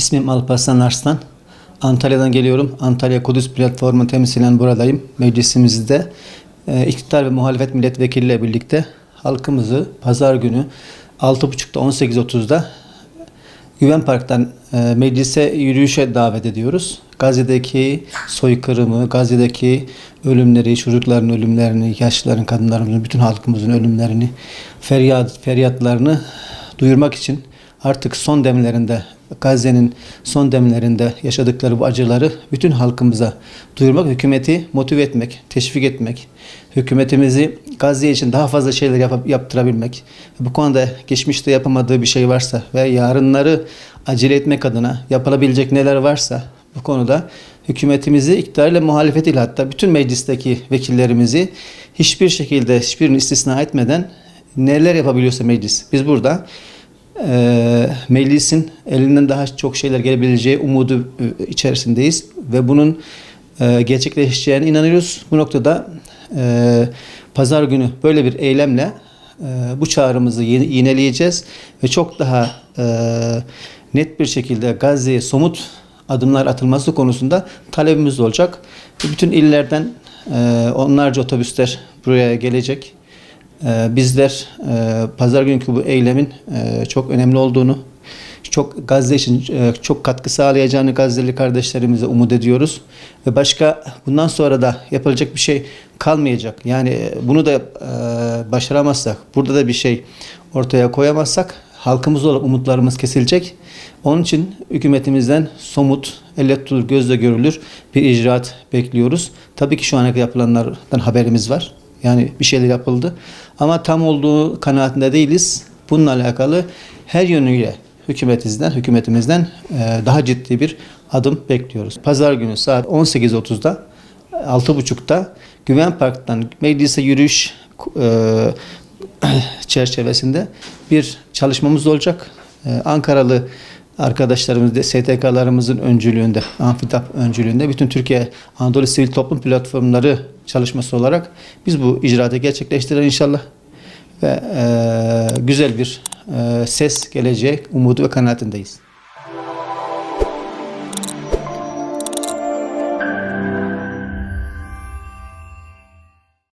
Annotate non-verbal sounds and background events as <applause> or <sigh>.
İsmim Alparslan Arslan. Antalya'dan geliyorum. Antalya Kudüs Platformu temsilen buradayım. Meclisimizde e, iktidar ve muhalefet milletvekiliyle birlikte halkımızı pazar günü 6.30'da 18.30'da Güven Park'tan e, meclise yürüyüşe davet ediyoruz. Gazze'deki soykırımı, Gazze'deki ölümleri, çocukların ölümlerini, yaşlıların, kadınların, bütün halkımızın ölümlerini, feryat, feryatlarını duyurmak için artık son demlerinde, Gazze'nin son demlerinde yaşadıkları bu acıları bütün halkımıza duyurmak, hükümeti motive etmek, teşvik etmek, hükümetimizi Gazze için daha fazla şeyler yap- yaptırabilmek, bu konuda geçmişte yapamadığı bir şey varsa ve yarınları acele etmek adına yapılabilecek neler varsa bu konuda hükümetimizi iktidarıyla muhalefetiyle hatta bütün meclisteki vekillerimizi hiçbir şekilde hiçbirini istisna etmeden neler yapabiliyorsa meclis. Biz burada e, meclisin elinden daha çok şeyler gelebileceği umudu e, içerisindeyiz ve bunun e, gerçekleşeceğine inanıyoruz. Bu noktada e, pazar günü böyle bir eylemle e, bu çağrımızı yine- yineleyeceğiz ve çok daha net bir şekilde Gazze'ye somut adımlar atılması konusunda talebimiz olacak. Bütün illerden onlarca otobüsler buraya gelecek. Ee, Bizler e, pazar günkü bu eylemin e, çok önemli olduğunu, çok Gazze için e, çok katkı sağlayacağını Gazze'li kardeşlerimize umut ediyoruz. Ve başka bundan sonra da yapılacak bir şey kalmayacak. Yani bunu da başaramazsak, burada da bir şey ortaya koyamazsak halkımız olarak umutlarımız kesilecek. Onun için hükümetimizden somut, elle tutulur, gözle görülür bir icraat bekliyoruz. Tabii ki şu ana yapılanlardan haberimiz var. Yani bir şeyler yapıldı. Ama tam olduğu kanaatinde değiliz. Bununla alakalı her yönüyle hükümetimizden, hükümetimizden e, daha ciddi bir adım bekliyoruz. Pazar günü saat 18.30'da 6.30'da Güven Park'tan meclise yürüyüş e, <clears throat> çerçevesinde bir çalışmamız olacak. E, Ankaralı arkadaşlarımız, da STK'larımızın öncülüğünde, Amfitap öncülüğünde bütün Türkiye Anadolu Sivil Toplum Platformları çalışması olarak biz bu icraatı gerçekleştirelim inşallah. Ve e, güzel bir e, ses gelecek umudu ve kanaatindeyiz.